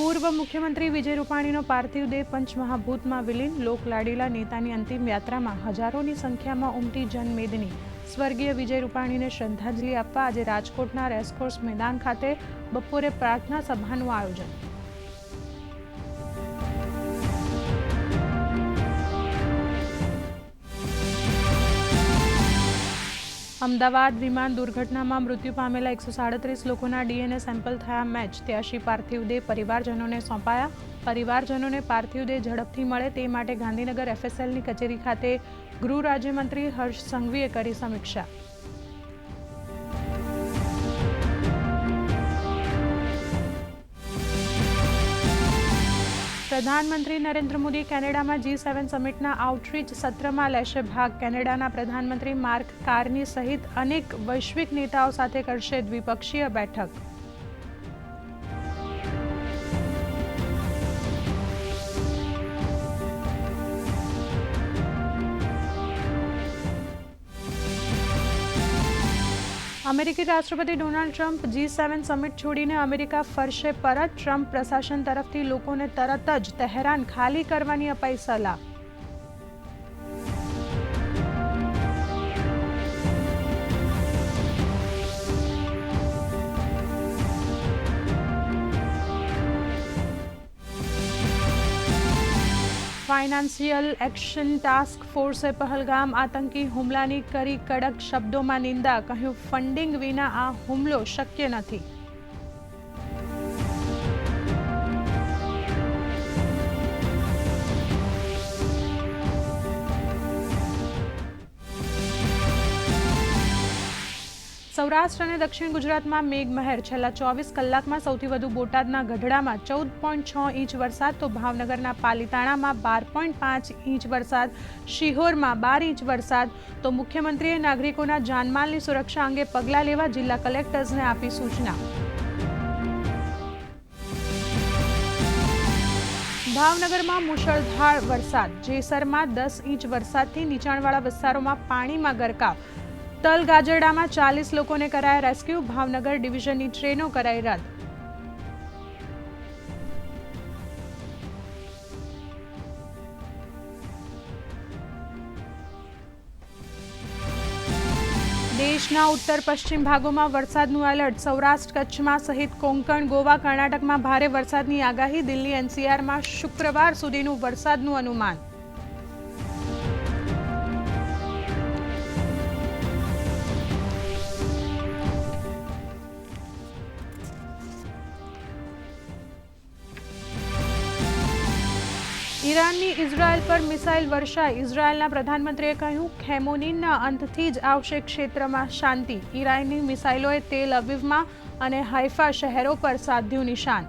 પૂર્વ મુખ્યમંત્રી વિજય રૂપાણીનો પાર્થિવ દેહ પંચમહાભૂતમાં વિલીન. લોકલાડીલા નેતાની અંતિમ યાત્રામાં હજારોની સંખ્યામાં ઉમટી જનમેદની. સ્વર્ગીય વિજય રૂપાણીને શ્રદ્ધાંજલિ આપવા આજે રાજકોટના રેસકોર્સ મેદાન ખાતે બપોરે પ્રાર્થના સભાનું આયોજન. અમદાવાદ વિમાન દુર્ઘટનામાં મૃત્યુ પામેલા એકસો સાડત્રીસ લોકોના ડીએનએ સેમ્પલ થયા મેચ. ત્યાંશી પાર્થિવ દેહ પરિવારજનોને સોંપાયા. પરિવારજનોને પાર્થિવ દેહ ઝડપથી મળે તે માટે ગાંધીનગર એફએસએલની કચેરી ખાતે ગૃહ રાજ્યમંત્રી હર્ષ સંઘવીએ કરી સમીક્ષા. પ્રધાનમંત્રી નરેન્દ્ર મોદી કેનેડામાં જી સેવન સમિટના આઉટરીચ સત્રમાં લેશે ભાગ. કેનેડાના પ્રધાનમંત્રી માર્ક કાર્ની સહિત અનેક વૈશ્વિક નેતાઓ સાથે કરશે દ્વિપક્ષીય બેઠક. અમેરિકી રાષ્ટ્રપતિ Donald Trump G seven summit છોડીને અમેરિકા ફરશે પરત. ટ્રમ્પ પ્રશાસન તરફથી લોકોને તરત જ તહેરાન ખાલી કરવાની અપાઈ સલાહ. ફાઇનાન્શિયલ એક્શન ટાસ્ક ફોર્સે પહલગામ આતંકી હુમલાની કરી કડક શબ્દોમાં નિંદા, કહ્યું, ફંડિંગ વિના આ હુમલો શક્ય નથી. સૌરાષ્ટ્ર અને દક્ષિણ ગુજરાતમાં મેઘમહેર. છેલ્લા ચોવીસ કલાકમાં સૌથી વધુ બોટાદના ગઢડામાં ચૌદ પોઈન્ટ છ ઇંચ વરસાદ, તો ભાવનગરના પાલીતાણામાં બાર પોઈન્ટ પાંચ ઇંચ વરસાદ, શિહોરમાં બાર ઇંચ વરસાદ. તો મુખ્યમંત્રીએ નાગરિકોના જાનમાલની સુરક્ષા અંગે પગલાં લેવા જિલ્લા કલેક્ટર્સને આપી સૂચના. ભાવનગરમાં મુશળધાર વરસાદ. જેસરમાં દસ ઇંચ વરસાદથી નીચાણવાળા વિસ્તારોમાં પાણીમાં ગરકાવ. તલ ગાજરડામાં ચાલીસ લોકોને કરાયા રેસ્ક્યુ, ભાવનગર ડિવિઝનની ટ્રેનો કરાઈ રદ. દેશના ઉત્તર પશ્ચિમ ભાગોમાં વરસાદનું એલર્ટ. સૌરાષ્ટ્ર કચ્છમાં સહિત કોંકણ, ગોવા, કર્ણાટકમાં ભારે વરસાદની આગાહી. દિલ્હી, એનસીઆરમાં શુક્રવાર સુધીનું વરસાદનું અનુમાન. ઈરાનની ઇઝરાયલ પર મિસાઇલ વર્ષાઈ ઇઝરાયલના પ્રધાનમંત્રીએ કહ્યું, ખેમોનીનના અંતથી જ આવશે ક્ષેત્રમાં શાંતિ. ઈરાનની મિસાઇલોએ તેલ અવિવમાં અને હાઇફા શહેરો પર સાધ્યું નિશાન.